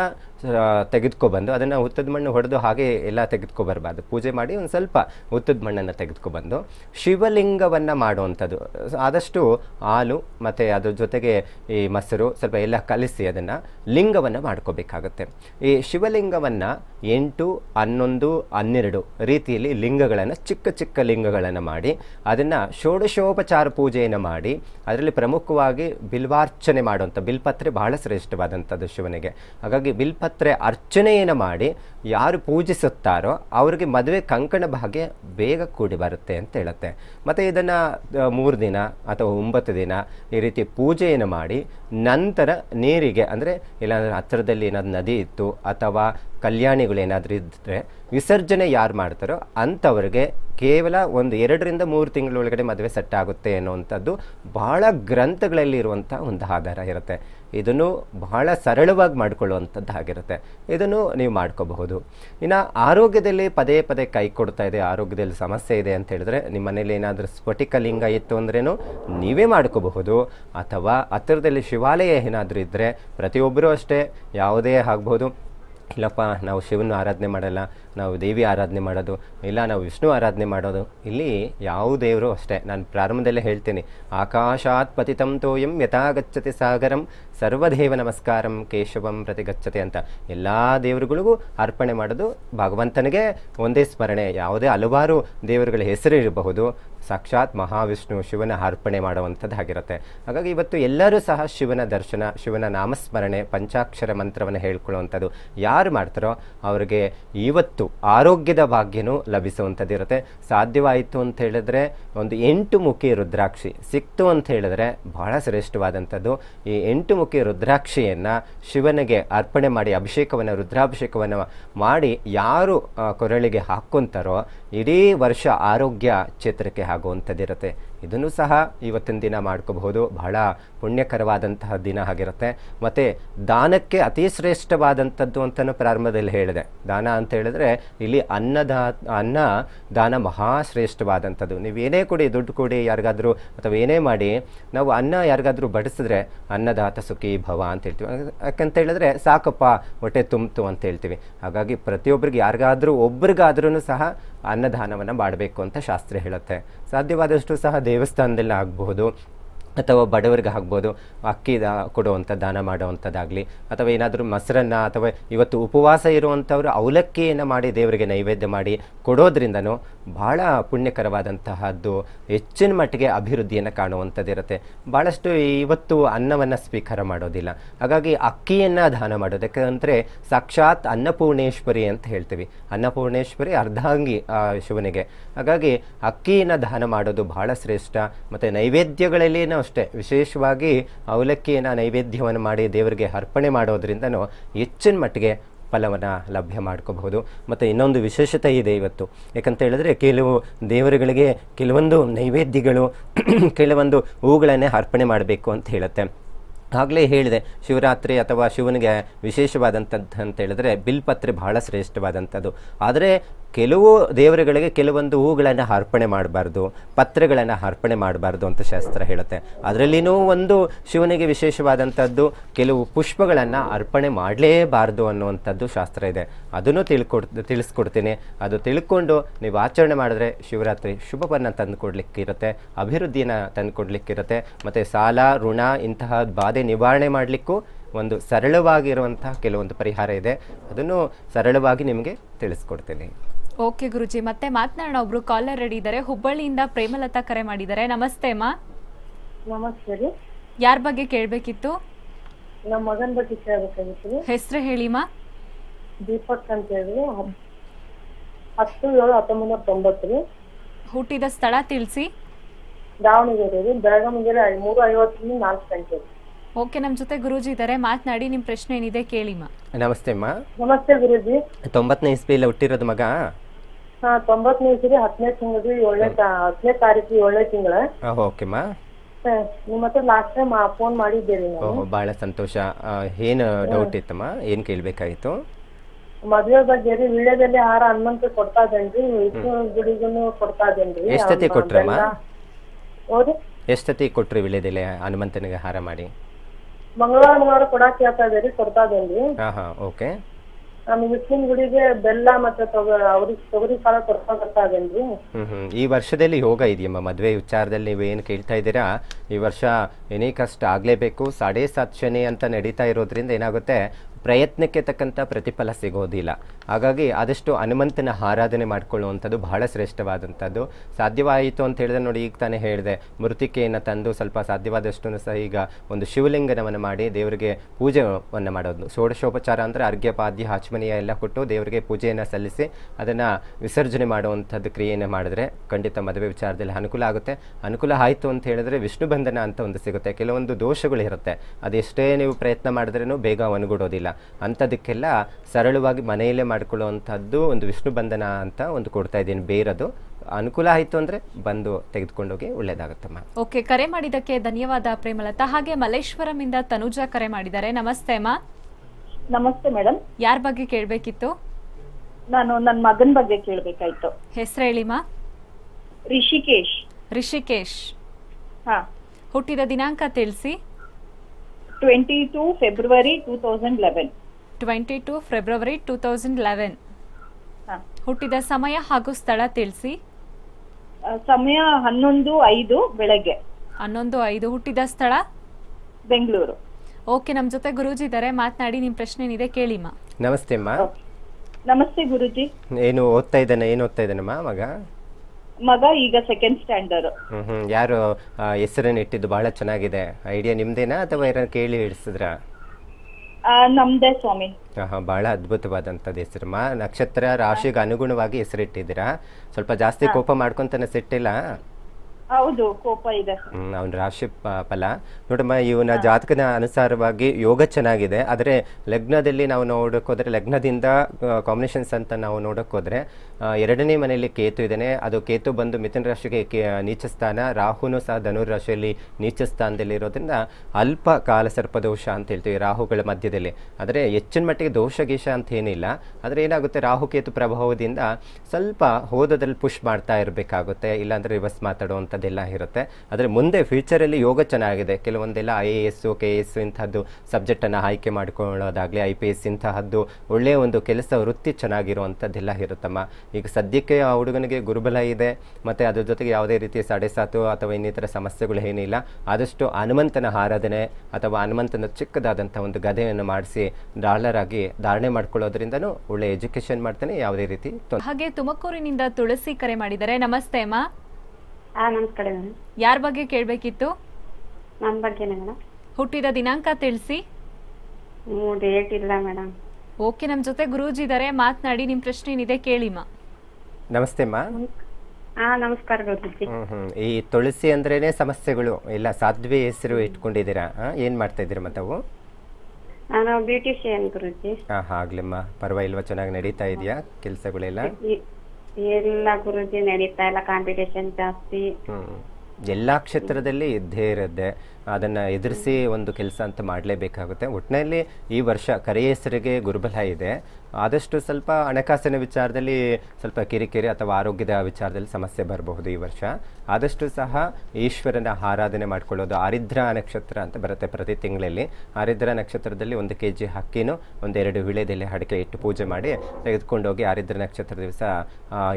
ತೆಗೆದುಕೊಬಂದು, ಅದನ್ನು ಉತ್ತದ ಮಣ್ಣು ಹೊಡೆದು ಹಾಗೆ ಎಲ್ಲ ತೆಗೆದುಕೊಬರ್ಬಾರ್ದು. ಪೂಜೆ ಮಾಡಿ ಒಂದು ಸ್ವಲ್ಪ ಉತ್ತದ ಮಣ್ಣನ್ನು ತೆಗೆದುಕೊಬಂದು, ಶಿವಲಿಂಗವನ್ನು ಮಾಡುವಂಥದ್ದು. ಆದಷ್ಟು ಹಾಲು ಮತ್ತು ಅದ್ರ ಜೊತೆಗೆ ಈ ಮೊಸರು ಸ್ವಲ್ಪ ಎಲ್ಲ ಕಲಿಸಿ ಅದನ್ನು ಲಿಂಗವನ್ನು ಮಾಡ್ಕೋಬೇಕಾಗತ್ತೆ. ಈ ಶಿವಲಿಂಗವನ್ನು ಎಂಟು, ಹನ್ನೊಂದು, ಹನ್ನೆರಡು ರೀತಿಯಲ್ಲಿ ಲಿಂಗಗಳನ್ನು, ಚಿಕ್ಕ ಚಿಕ್ಕ ಲಿಂಗಗಳನ್ನು ಮಾಡಿ, ಅದನ್ನು ಷೋಡಶೋಪಚಾರ ಪೂಜೆಯನ್ನು ಮಾಡಿ, ಅದರಲ್ಲಿ ಪ್ರಮುಖವಾಗಿ ಬಿಲ್ವಾರ್ಚನೆ ಮಾಡುವಂಥ ಬಿಲ್ಪತ್ರೆ ಬಹಳ ಶ್ರೇಷ್ಠವಾದಂಥದ್ದು ಶಿವನಿಗೆ. ಹಾಗಾಗಿ ಬಿಲ್ಪತ್ರೆ ಅರ್ಚನೆಯನ್ನು ಮಾಡಿ ಯಾರು ಪೂಜಿಸುತ್ತಾರೋ ಅವರಿಗೆ ಮದುವೆ ಕಂಕಣ ಭಾಗ್ಯ ಬೇಗ ಕೂಡಿ ಬರುತ್ತೆ ಅಂತ ಹೇಳುತ್ತೆ. ಮತ್ತು ಇದನ್ನು ಮೂರು ದಿನ ಅಥವಾ ಒಂಬತ್ತು ದಿನ ಈ ರೀತಿ ಪೂಜೆಯನ್ನು ಮಾಡಿ ನಂತರ ನೀರಿಗೆ, ಅಂದರೆ ಇಲ್ಲಾಂದರೆ ಹತ್ತಿರದಲ್ಲಿ ಏನಾದರೂ ನದಿ ಇತ್ತು ಅಥವಾ ಕಲ್ಯಾಣಿಗಳು ಏನಾದರೂ ಇದ್ದರೆ ವಿಸರ್ಜನೆ ಯಾರು ಮಾಡ್ತಾರೋ ಅಂಥವ್ರಿಗೆ ಕೇವಲ ಒಂದು ಎರಡರಿಂದ ಮೂರು ತಿಂಗಳೊಳಗಡೆ ಮದುವೆ ಸೆಟ್ ಆಗುತ್ತೆ ಅನ್ನುವಂಥದ್ದು ಬಹಳ ಗ್ರಂಥಗಳಲ್ಲಿ ಇರುವಂಥ ಒಂದು ಆಧಾರ ಇರುತ್ತೆ. ಇದನ್ನು ಬಹಳ ಸರಳವಾಗಿ ಮಾಡಿಕೊಳ್ಳುವಂಥದ್ದು ಆಗಿರುತ್ತೆ. ಇದನ್ನು ನೀವು ಮಾಡ್ಕೋಬಹುದು. ಇನ್ನು ಆರೋಗ್ಯದಲ್ಲಿ ಪದೇ ಪದೇ ಕೈ ಕೊಡ್ತಾ ಇದೆ, ಆರೋಗ್ಯದಲ್ಲಿ ಸಮಸ್ಯೆ ಇದೆ ಅಂತ ಹೇಳಿದ್ರೆ ನಿಮ್ಮ ಮನೇಲಿ ಏನಾದರೂ ಸ್ಫಟಿಕ ಲಿಂಗ ಇತ್ತು ಅಂದ್ರೇನು ನೀವೇ ಮಾಡ್ಕೋಬಹುದು. ಅಥವಾ ಹತ್ತಿರದಲ್ಲಿ ಶಿವಾಲಯ ಏನಾದರೂ ಇದ್ದರೆ ಪ್ರತಿಯೊಬ್ಬರೂ ಅಷ್ಟೇ ಯಾವುದೇ ಆಗ್ಬೋದು. ಇಲ್ಲಪ್ಪ, ನಾವು ಶಿವನ ಆರಾಧನೆ ಮಾಡಲ್ಲ, ನಾವು ದೇವಿ ಆರಾಧನೆ ಮಾಡೋದು, ಇಲ್ಲ ನಾವು ವಿಷ್ಣು ಆರಾಧನೆ ಮಾಡೋದು, ಇಲ್ಲಿ ಯಾವ ದೇವರು ಅಷ್ಟೇ. ನಾನು ಪ್ರಾರಂಭದಲ್ಲೇ ಹೇಳ್ತೀನಿ, ಆಕಾಶಾತ್ ಪತಿತಂ ತೋಯಂ ಯಥಾಗಚ್ಚತಿ ಸಾಗರಂ ಸರ್ವದೇವ ನಮಸ್ಕಾರಂ ಕೇಶವಂ ಪ್ರತಿ ಗಚ್ಚತೆ ಅಂತ ಎಲ್ಲ ದೇವರುಗಳಿಗೂ ಅರ್ಪಣೆ ಮಾಡೋದು ಭಗವಂತನಿಗೆ ಒಂದೇ ಸ್ಮರಣೆ. ಯಾವುದೇ ಹಲವಾರು ದೇವರುಗಳ ಹೆಸರು ಇರಬಹುದು ಸಾಕ್ಷಾತ್ ಮಹಾವಿಷ್ಣು ಶಿವನ ಅರ್ಪಣೆ ಮಾಡುವಂಥದ್ದು ಆಗಿರುತ್ತೆ. ಹಾಗಾಗಿ ಇವತ್ತು ಎಲ್ಲರೂ ಸಹ ಶಿವನ ದರ್ಶನ, ಶಿವನ ನಾಮಸ್ಮರಣೆ, ಪಂಚಾಕ್ಷರ ಮಂತ್ರವನ್ನು ಹೇಳ್ಕೊಳ್ಳುವಂಥದ್ದು ಯಾರು ಮಾಡ್ತಾರೋ ಅವರಿಗೆ ಇವತ್ತು ಆರೋಗ್ಯದ ಭಾಗ್ಯನೂ ಲಭಿಸುವಂಥದ್ದಿರುತ್ತೆ ಸಾಧ್ಯವಾಯಿತು ಅಂತ ಹೇಳಿದ್ರೆ ಒಂದು ಎಂಟು ಮುಖಿ ರುದ್ರಾಕ್ಷಿ ಸಿಕ್ತು ಅಂತ ಹೇಳಿದ್ರೆ ಬಹಳ ಶ್ರೇಷ್ಠವಾದಂಥದ್ದು. ಈ ಎಂಟು ಮುಖಿ ರುದ್ರಾಕ್ಷಿಯನ್ನು ಶಿವನಿಗೆ ಅರ್ಪಣೆ ಮಾಡಿ, ಅಭಿಷೇಕವನ್ನು, ರುದ್ರಾಭಿಷೇಕವನ್ನು ಮಾಡಿ ಯಾರು ಕೊರಳಿಗೆ ಹಾಕ್ಕೊಂತಾರೋ ಇಡೀ ವರ್ಷ ಆರೋಗ್ಯ ಚೇತರಿಕೆ ಆಗುವಂಥದ್ದಿರುತ್ತೆ. ಇದನ್ನು ಸಹ ಇವತ್ತಿನ ದಿನ ಮಾಡ್ಕೋಬಹುದು. ಬಹಳ ಪುಣ್ಯಕರವಾದಂತಹ ದಿನ ಆಗಿರುತ್ತೆ. ಮತ್ತು ದಾನಕ್ಕೆ ಅತಿ ಶ್ರೇಷ್ಠವಾದಂಥದ್ದು ಅಂತಲೂ ಪ್ರಾರಂಭದಲ್ಲಿ ಹೇಳಿದೆ. ದಾನ ಅಂತ ಹೇಳಿದ್ರೆ ಇಲ್ಲಿ ಅನ್ನದ, ಅನ್ನ ದಾನ ಮಹಾಶ್ರೇಷ್ಠವಾದಂಥದ್ದು ನೀವು ಏನೇ ಕೊಡಿ, ದುಡ್ಡು ಕೊಡಿ, ಯಾರಿಗಾದರೂ ಅಥವಾ ಏನೇ ಮಾಡಿ, ನಾವು ಅನ್ನ ಯಾರಿಗಾದರೂ ಬಡಿಸಿದ್ರೆ ಅನ್ನದಾತ ಸುಖಿ ಭವ ಅಂತ ಹೇಳ್ತೀವಿ. ಯಾಕಂತ ಹೇಳಿದ್ರೆ ಸಾಕಪ್ಪ, ಹೊಟ್ಟೆ ತುಂಬಿತು ಅಂತ ಹೇಳ್ತೀವಿ. ಹಾಗಾಗಿ ಪ್ರತಿಯೊಬ್ಬರಿಗೆ ಯಾರಿಗಾದ್ರೂ ಒಬ್ರಿಗಾದ್ರೂ ಸಹ ಅನ್ನದಾನವನ್ನು ಮಾಡಬೇಕು ಅಂತ ಶಾಸ್ತ್ರ ಹೇಳುತ್ತೆ. ಸಾಧ್ಯವಾದಷ್ಟು ಸಹ ದೇವಸ್ಥಾನದಲ್ಲಿ ಆಗಬಹುದು. ಅಥವಾ ಬಡವರಿಗೆ ಆಗ್ಬೋದು, ಅಕ್ಕಿ ದಾ ಕೊಡುವಂಥ ದಾನ ಮಾಡುವಂಥದ್ದಾಗಲಿ ಅಥವಾ ಏನಾದರೂ ಮೊಸರನ್ನ ಅಥವಾ ಇವತ್ತು ಉಪವಾಸ ಇರುವಂಥವ್ರು ಅವಲಕ್ಕಿಯನ್ನು ಮಾಡಿ ದೇವರಿಗೆ ನೈವೇದ್ಯ ಮಾಡಿ ಕೊಡೋದ್ರಿಂದನೂ ಭಾಳ ಪುಣ್ಯಕರವಾದಂತಹದ್ದು ಹೆಚ್ಚಿನ ಮಟ್ಟಿಗೆ ಅಭಿವೃದ್ಧಿಯನ್ನು ಕಾಣುವಂಥದ್ದಿರುತ್ತೆ ಭಾಳಷ್ಟು ಇವತ್ತು ಅನ್ನವನ್ನು ಸ್ವೀಕಾರ ಮಾಡೋದಿಲ್ಲ. ಹಾಗಾಗಿ ಅಕ್ಕಿಯನ್ನು ದಾನ ಮಾಡೋದು, ಯಾಕಂದರೆ ಸಾಕ್ಷಾತ್ ಅನ್ನಪೂರ್ಣೇಶ್ವರಿ ಅಂತ ಹೇಳ್ತೀವಿ. ಅನ್ನಪೂರ್ಣೇಶ್ವರಿ ಅರ್ಧಾಂಗಿ ಶಿವನಿಗೆ. ಹಾಗಾಗಿ ಅಕ್ಕಿಯನ್ನು ದಾನ ಮಾಡೋದು ಭಾಳ ಶ್ರೇಷ್ಠ, ಮತ್ತು ನೈವೇದ್ಯಗಳಲ್ಲಿನೂ ಅಷ್ಟೇ. ವಿಶೇಷವಾಗಿ ಅವಲಕ್ಕಿಯನ್ನು ನೈವೇದ್ಯವನ್ನು ಮಾಡಿ ದೇವರಿಗೆ ಅರ್ಪಣೆ ಮಾಡೋದ್ರಿಂದನೂ ಹೆಚ್ಚಿನ ಮಟ್ಟಿಗೆ ಫಲವನ್ನು ಲಭ್ಯ ಮಾಡ್ಕೋಬಹುದು. ಮತ್ತು ಇನ್ನೊಂದು ವಿಶೇಷತೆ ಇದೆ ಇವತ್ತು. ಯಾಕಂತ ಹೇಳಿದ್ರೆ ಕೆಲವು ದೇವರುಗಳಿಗೆ ಕೆಲವೊಂದು ನೈವೇದ್ಯಗಳು ಕೆಲವೊಂದು ಹೂಗಳನ್ನೇ ಅರ್ಪಣೆ ಮಾಡಬೇಕು ಅಂತ ಹೇಳುತ್ತೆ. ಆಗಲೇ ಹೇಳಿದೆ, ಶಿವರಾತ್ರಿ ಅಥವಾ ಶಿವನಿಗೆ ವಿಶೇಷವಾದಂಥದ್ದು ಅಂತ ಹೇಳಿದ್ರೆ ಬಿಲ್ಪತ್ರೆ ಬಹಳ ಶ್ರೇಷ್ಠವಾದಂಥದ್ದು ಆದರೆ ಕೆಲವು ದೇವರುಗಳಿಗೆ ಕೆಲವೊಂದು ಹೂಗಳನ್ನು ಅರ್ಪಣೆ ಮಾಡಬಾರ್ದು, ಪತ್ರೆಗಳನ್ನು ಅರ್ಪಣೆ ಮಾಡಬಾರ್ದು ಅಂತ ಶಾಸ್ತ್ರ ಹೇಳುತ್ತೆ. ಅದರಲ್ಲಿನೂ ಒಂದು ಶಿವನಿಗೆ ವಿಶೇಷವಾದಂಥದ್ದು ಕೆಲವು ಪುಷ್ಪಗಳನ್ನು ಅರ್ಪಣೆ ಮಾಡಲೇಬಾರ್ದು ಅನ್ನುವಂಥದ್ದು ಶಾಸ್ತ್ರ ಇದೆ. ಅದನ್ನು ತಿಳ್ಕೊಡ್, ತಿಳಿಸ್ಕೊಡ್ತೀನಿ. ಅದು ತಿಳ್ಕೊಂಡು ನೀವು ಆಚರಣೆ ಮಾಡಿದ್ರೆ ಶಿವರಾತ್ರಿ ಶುಭವನ್ನು ತಂದುಕೊಡ್ಲಿಕ್ಕಿರುತ್ತೆ ಅಭಿವೃದ್ಧಿಯನ್ನು ತಂದುಕೊಡ್ಲಿಕ್ಕಿರುತ್ತೆ ಮತ್ತು ಸಾಲ, ಋಣ ಇಂತಹ ಬಾಧೆ ನಿವಾರಣೆ ಮಾಡಲಿಕ್ಕೂ ಒಂದು ಸರಳವಾಗಿರುವಂತಹ ಕೆಲವೊಂದು ಪರಿಹಾರ ಇದೆ. ಅದನ್ನು ಸರಳವಾಗಿ ನಿಮಗೆ ತಿಳಿಸ್ಕೊಡ್ತೀನಿ. ಓಕೆ ಗುರುಜಿ ಮತ್ತೆ ಮಾತನಾಡೋಣ ಒಬ್ರು ಕಾಲರ್ ರೆಡಿ ಇದ್ದಾರೆ. ಹುಬ್ಬಳ್ಳಿಯಿಂದ ಪ್ರೇಮಲತಾ ಕರೆ ಮಾಡಿದ್ದಾರೆ. ನಮಸ್ತೆ ಅಮ್ಮ. ನಮಸ್ತೆ ರೀ. ಯಾರ ಬಗ್ಗೆ ಕೇಳಬೇಕಿತ್ತು? ನಮ್ಮ ಮಗನ ಬಗ್ಗೆ ಕೇಳಬೇಕಾಗಿತ್ತು ಹೆಸರು ಹೆಸರು ಹೇಳಿಮಾ ದೀಪಕ್ ಅಂತ ಹೇಳಿ. ಹತ್- ಹತ್ತು ಏಳು ಹತ್ತೊಂಬತ್ತು ತೊಂಬತ್ತು ರೀ. ಹುಟ್ಟಿದ ಸ್ಥಳ ತಿಳಿಸಿ. ದಾವಣಗೆರೆ ರೀ. ಮುಂಜಾನೆ ಐ- ಮೂರು ಐವತ್ತರಿಂದ ನಾಲ್ಕು ಗಂಟೆ ಓಕೆ ನಮ್ಮ ಜೊತೆ ಗುರೂಜಿ ಇದ್ದಾರೆ. ಮಾತನಾಡಿ ನಿಮ್ಮ ಪ್ರಶ್ನೆ ಏನಿದೆ ಕೇಳಿಮ್ಮ ನಮಸ್ತೆ ಅಮ್ಮ. ನಮಸ್ತೆ ಗುರುಜಿ. ತೊಂಬತ್ತನೇ ಇಸ್ವಿಯಲ್ಲಿ ಹುಟ್ಟಿರೋದು ಮಗ. ಹಾ ತೊಂಬತ್ತನೇ ಇಸ್ರಿ ಹತ್ತನೇ ತಿಂಗಳು ಏಳನೇ ಹತ್ತನೇ ತಾರೀಕು ಏಳನೇ ತಿಂಗಳ. ಓಕೆಮ್ಮ ನಿಮ್ಮ ಹತ್ರ ಲಾಸ್ಟ್ ಟೈಮ್ ಫೋನ್ ಮಾಡಿದ್ದೇನೆ ಓಹ್ ಭಾಳ ಸಂತೋಷ. ಏನು ಡೌಟ್ ಇತ್ತಮ್ಮ? ಏನು ಕೇಳಬೇಕಾಗಿತ್ತು ಮದ್ವೆ ಬಗ್ಗೆ ರೀ ವಿಳ್ಯದಲ್ಲಿ ಹಾರ ಹನುಮಂತ ಕೊಡ್ತಾ ಇದ್ದೇನ್ರಿ ವಿಷ್ಣು ಗುಡಿಗೂ ಕೊಡ್ತಾ ಇದ್ದೇನ್ರಿ ಎಷ್ಟೊತ್ತಿ ಕೊಟ್ರಮ್ಮ? ಹೌದು. ಎಷ್ಟೊತ್ತಿ ಕೊಟ್ರಿ ವಿಳ್ಯದಲ್ಲಿ ಹನುಮಂತನಿಗೆ ಹಾರ ಮಾಡಿ? ಮಂಗಳವಾರ ಮಂಗಳವಾರ ಕೊಡಾಕ್ ಹೇಳ್ತಾ ಇದ್ದೇರಿ ಕೊಡ್ತಾ ಇದ್ದೇನ್ರಿ ಹಾಂ ಹಾಂ ಓಕೆ ಬೆಲ್ಲ ಮತ್ತೆ ಅವ್ರಿಗೆ ತೊಗರಿ ಕಾಲ ಈ ವರ್ಷದಲ್ಲಿ ಯೋಗ ಇದೆಯಮ್ಮ. ಮದ್ವೆ ವಿಚಾರದಲ್ಲಿ ನೀವು ಏನು ಕೇಳ್ತಾ ಇದ್ದೀರಾ? ಈ ವರ್ಷ ಏನೇ ಕಷ್ಟ ಆಗಲೇಬೇಕು. ಸಾಡೆ ಸಾತ್ ಶನಿ ಅಂತ ನಡೀತಾ ಇರೋದ್ರಿಂದ ಏನಾಗುತ್ತೆ? ಪ್ರಯತ್ನಕ್ಕೆ ತಕ್ಕಂಥ ಪ್ರತಿಫಲ ಸಿಗೋದಿಲ್ಲ. ಹಾಗಾಗಿ ಆದಷ್ಟು ಹನುಮಂತನ ಆರಾಧನೆ ಮಾಡ್ಕೊಳ್ಳುವಂಥದ್ದು ಬಹಳ ಶ್ರೇಷ್ಠವಾದಂಥದ್ದು. ಸಾಧ್ಯವಾಯಿತು ಅಂತ ಹೇಳಿದ್ರೆ ನೋಡಿ, ಈಗ ತಾನೇ ಹೇಳಿದೆ. ಮೃತಿಕೆಯನ್ನು ತಂದು ಸ್ವಲ್ಪ ಸಾಧ್ಯವಾದಷ್ಟು ಸಹ ಈಗ ಒಂದು ಶಿವಲಿಂಗನವನ್ನು ಮಾಡಿ ದೇವರಿಗೆ ಪೂಜೆಯನ್ನು ಮಾಡೋದು. ಷೋಡಶೋಪಚಾರ ಅಂದರೆ ಅರ್ಘ್ಯ ಪಾದ್ಯ ಆಚಮನೀಯ ಎಲ್ಲ ಕೊಟ್ಟು ದೇವರಿಗೆ ಪೂಜೆಯನ್ನು ಸಲ್ಲಿಸಿ ಅದನ್ನು ವಿಸರ್ಜನೆ ಮಾಡುವಂಥದ್ದು ಕ್ರಿಯೆಯನ್ನು ಮಾಡಿದ್ರೆ ಖಂಡಿತ ಮದುವೆ ವಿಚಾರದಲ್ಲಿ ಅನುಕೂಲ ಆಗುತ್ತೆ. ಅನುಕೂಲ ಆಯಿತು ಅಂತ ಹೇಳಿದ್ರೆ ವಿಷ್ಣು ಬಂಧನ ಅಂತ ಒಂದು ಸಿಗುತ್ತೆ. ಕೆಲವೊಂದು ದೋಷಗಳು ಇರುತ್ತೆ. ಅದೆಷ್ಟೇ ನೀವು ಪ್ರಯತ್ನ ಮಾಡಿದ್ರೂ ಬೇಗ ಒಣಗೂಡೋದಿಲ್ಲ ಅಂಥದಕ್ಕೆಲ್ಲ ಸರಳವಾಗಿ ಮನೆಯಲ್ಲೇ ಮಾಡಿಕೊಳ್ಳುವಂಥದ್ದು ಒಂದು ವಿಷ್ಣು ಬಂಧನ ಅಂತ ಒಂದು ಕೊಡ್ತಾ ಇದ್ದೀನಿ ಬೇರದು. ಅನುಕೂಲ ಆಯಿತು ಅಂದರೆ ಬಂದು ತೆಗೆದುಕೊಂಡೋಗಿ ಒಳ್ಳೇದಾಗುತ್ತಮ್ಮ ಓಕೆ, ಕರೆ ಮಾಡಿದ್ದಕ್ಕೆ ಧನ್ಯವಾದ ಪ್ರೇಮಲತಾ. ಹಾಗೆ ಮಲ್ಲೇಶ್ವರಂ ಇಂದ ತನುಜಾ ಕರೆ ಮಾಡಿದ್ದಾರೆ. ನಮಸ್ತೆ ಅಮ್ಮ ನಮಸ್ತೆ ಮೇಡಮ್. ಯಾರ ಬಗ್ಗೆ ಕೇಳಬೇಕಿತ್ತು? ನಾನು ನನ್ನ ಮಗನ ಬಗ್ಗೆ ಕೇಳಬೇಕಾಯ್ತು. ಹೆಸರು ಹೇಳಿಮಾ ರಿಷಿಕೇಶ್. ರಿಷಿಕೇಶ್. ಹಾ. ಹುಟ್ಟಿದ ದಿನಾಂಕ ತಿಳಿಸಿ. Twenty two February two thousand eleven twenty two February two thousand eleven ಹಾ. ಹುಟ್ಟಿದ ಸಮಯ ಹಾಗೂ ಸ್ಥಳ ತಿಳಿಸಿ. ಸಮಯ ಹನ್ನೊಂದು ಐದು ಬೆಳಗ್ಗೆ. ಹನ್ನೊಂದು ಐದು. ಹುಟ್ಟಿದ ಸ್ಥಳ? ಬೆಂಗಳೂರು. ಓಕೆ ನಮ್ ಜೊತೆ ಗುರೂಜಿ ಇದ್ದಾರೆ ಮಾತನಾಡಿ ನಿಮ್ಮ ಪ್ರಶ್ನೆ ಏನಿದೆ ಕೇಳಿಮ್ಮ ನಮಸ್ತೆ ಅಮ್ಮ ನಮಸ್ತೆ ಗುರುಜಿ. ಏನು ಓದ್ತಾ ಇದ್ದಾನೆ ಏನು ಓದ್ತಾ ಇದ್ದಾನಮ್ಮ ಮಗ? ಮಗ ಈಗ ಸೆಕೆಂಡ್ ಸ್ಟ್ಯಾಂಡರ್ಡ್ ಹ್ಮ್ ಹ್ಮ್. ಯಾರು ಹೆಸರನ್ನು ಇಟ್ಟಿದ್ದು ಬಹಳ ಚೆನ್ನಾಗಿದೆ. ಐಡಿಯಾ ನಿಮ್ದೇನಾ ಅಥವಾ ಯಾರು ಕೇಳಿ ಹಿಡಿಸಿದ್ರಾ? ನಮ್ದೇ ಸ್ವಾಮಿ. ಹಾಂ ಬಹಳ ಅದ್ಭುತವಾದಂಥದ್ದು ಹೆಸರಮ್ಮ ನಕ್ಷತ್ರ ರಾಶಿಗೆ ಅನುಗುಣವಾಗಿ ಹೆಸರಿಟ್ಟಿದ್ದೀರಾ. ಸ್ವಲ್ಪ ಜಾಸ್ತಿ ಕೋಪ ಮಾಡ್ಕೊಂತಾನೆ ಸಿಟ್ಟಿಲ್ಲ. ಹೌದು ಕೋಪ ಇದೆ. ಅವನ ರಾಶಿ ಫಲ. ನೋಡಮ್ಮ ಇವನ ಜಾತಕದ ಅನುಸಾರವಾಗಿ ಯೋಗ ಚೆನ್ನಾಗಿದೆ. ಆದರೆ ಲಗ್ನದಲ್ಲಿ ನಾವು ನೋಡಕ್ಕೆ ಹೋದರೆ ಲಗ್ನದಿಂದ ಕಾಂಬಿನೇಷನ್ಸ್ ಅಂತ ನಾವು ನೋಡೋಕ್ಕೋದ್ರೆ ಎರಡನೇ ಮನೆಯಲ್ಲಿ ಕೇತು ಇದ್ದಾನೆ. ಅದು ಕೇತು ಬಂದು ಮಿಥುನ ರಾಶಿಗೆ ನೀಚ ಸ್ಥಾನ. ರಾಹುನು ಸಹ ಧನುರ್ ರಾಶಿಯಲ್ಲಿ ನೀಚ ಸ್ಥಾನದಲ್ಲಿ ಇರೋದ್ರಿಂದ ಅಲ್ಪ ಕಾಲ ಸರ್ಪದೋಷ ಅಂತ ಹೇಳ್ತೀವಿ ರಾಹುಗಳ ಮಧ್ಯದಲ್ಲಿ. ಆದರೆ ಹೆಚ್ಚಿನ ಮಟ್ಟಿಗೆ ದೋಷ ಗೀಶ ಅಂತ ಏನಿಲ್ಲ. ಆದರೆ ಏನಾಗುತ್ತೆ? ರಾಹುಕೇತು ಪ್ರಭಾವದಿಂದ ಸ್ವಲ್ಪ ಓದೋದ್ರಲ್ಲಿ ಪುಷ್ ಮಾಡ್ತಾ ಇರಬೇಕಾಗುತ್ತೆ. ಇಲ್ಲಾಂದರೆ ರಿವರ್ಸ್ ಮಾತಾಡುವಂಥದ್ದೆಲ್ಲ ಇರುತ್ತೆ. ಆದರೆ ಮುಂದೆ ಫ್ಯೂಚರಲ್ಲಿ ಯೋಗ ಚೆನ್ನಾಗಿದೆ. ಕೆಲವೊಂದೆಲ್ಲ I A S K S ಇಂಥದ್ದು ಸಬ್ಜೆಕ್ಟನ್ನು ಆಯ್ಕೆ ಮಾಡ್ಕೊಳ್ಳೋದಾಗಲಿ ಐ ಪಿ ಎಸ್ ಇಂತಹದ್ದು ಒಳ್ಳೆಯ ಒಂದು ಕೆಲಸ ವೃತ್ತಿ ಚೆನ್ನಾಗಿರುವಂಥದ್ದೆಲ್ಲ ಇರುತ್ತಮ್ಮ. ಈಗ ಸದ್ಯಕ್ಕೆ ಆ ಹುಡುಗನಿಗೆ ಗುರುಬಲ ಇದೆ ಮತ್ತು ಅದ್ರ ಜೊತೆಗೆ ಯಾವುದೇ ರೀತಿಯ ಸಾತು ಅಥವಾ ಇನ್ನಿತರ ಸಮಸ್ಯೆಗಳು ಏನಿಲ್ಲ ಆದಷ್ಟು ಹನುಮಂತನ ಆರಾಧನೆ ಅಥವಾ ಹನುಮಂತನ ಚಿಕ್ಕದಾದಂಥ ಒಂದು ಗದೆಯನ್ನು ಮಾಡಿಸಿ ಡಾಲರ್ ಆಗಿ ಧಾರಣೆ ಮಾಡ್ಕೊಳ್ಳೋದ್ರಿಂದನೂ ಒಳ್ಳೆ ಎಜುಕೇಷನ್ ಮಾಡ್ತಾನೆ ಯಾವುದೇ ರೀತಿ ಹಾಗೆ ತುಮಕೂರಿನಿಂದ ತುಳಸಿ ಕರೆ ಮಾಡಿದರೆ ನಮಸ್ತೆ ಅಮ್ಮ. ಯಾರ ಬಗ್ಗೆ ಕೇಳಬೇಕಿತ್ತು? ಹುಟ್ಟಿದ ದಿನಾಂಕ ತಿಳಿಸಿ. ಡೇಟ್ ಇಲ್ಲ ಮೇಡಮ್. ಓಕೆ ನಮ್ಮ ಜೊತೆ ಗುರೂಜಿ ಇದ್ದಾರೆ ಮಾತನಾಡಿ ನಿಮ್ಮ ಪ್ರಶ್ನೆ ಏನಿದೆ ಕೇಳಿಮ್ಮ ನಮಸ್ತೆ ಅಮ್ಮ ಹಾ ನಮಸ್ಕಾರ ಗುರುಜಿ ಹ್ಮ್ ಹ್ಮ್ ಈ ತುಳಸಿ ಅಂದ್ರೇನೆ ಸಮಸ್ಯೆಗಳು. ಎಲ್ಲ ಸಾಧ್ವಿ ಹೆಸರು ಇಟ್ಕೊಂಡಿದ್ದೀರಾ? ಏನ್ ಮಾಡ್ತಾ ಇದ್ದೀರಾ ಮತ್ತವು ನಾನು ಬ್ಯೂಟಿಷಿಯನ್ ಗುರುಜಿ. ಆಗ್ಲಿಮ್ಮ ಆಗ್ಲಮ್ಮ ಪರವಾಗಿಲ್ವಾ ಚೆನ್ನಾಗಿ ನಡೀತಾ ಇದೆಯಾ ಕೆಲಸಗಳೆಲ್ಲ? ಎಲ್ಲ ಇಲ್ಲ ಗುರುಜಿ ನಡೀತಾ ಇಲ್ಲ ಕಾಂಪಿಟೇಷನ್ ಜಾಸ್ತಿ. ಎಲ್ಲ ಕ್ಷೇತ್ರದಲ್ಲಿ ಇದ್ದೇ ಇರುತ್ತೆ ಅದನ್ನು ಎದುರಿಸಿ ಒಂದು ಕೆಲಸ ಅಂತ ಮಾಡಲೇಬೇಕಾಗುತ್ತೆ. ಒಟ್ಟಿನಲ್ಲಿ ಈ ವರ್ಷ ಕರೆ ಹೆಸರಿಗೆ ಗುರುಬಲ ಇದೆ. ಆದಷ್ಟು ಸ್ವಲ್ಪ ಹಣಕಾಸಿನ ವಿಚಾರದಲ್ಲಿ ಸ್ವಲ್ಪ ಕಿರಿಕಿರಿ ಅಥವಾ ಆರೋಗ್ಯದ ವಿಚಾರದಲ್ಲಿ ಸಮಸ್ಯೆ ಬರಬಹುದು ಈ ವರ್ಷ. ಆದಷ್ಟು ಸಹ ಈಶ್ವರನ ಆರಾಧನೆ ಮಾಡ್ಕೊಳ್ಳೋದು ಆರಿದ್ರ ನಕ್ಷತ್ರ ಅಂತ ಬರುತ್ತೆ ಪ್ರತಿ ತಿಂಗಳಲ್ಲಿ. ಆರಿದ್ರ ನಕ್ಷತ್ರದಲ್ಲಿ ಒಂದು ಕೆ ಜಿ ಅಕ್ಕಿನೂ ಒಂದೆರಡು ವಿಳೆದೆಲೆ ಅಡಿಕೆ ಇಟ್ಟು ಪೂಜೆ ಮಾಡಿ ತೆಗೆದುಕೊಂಡೋಗಿ ಆರಿದ್ರ ನಕ್ಷತ್ರ ದಿವಸ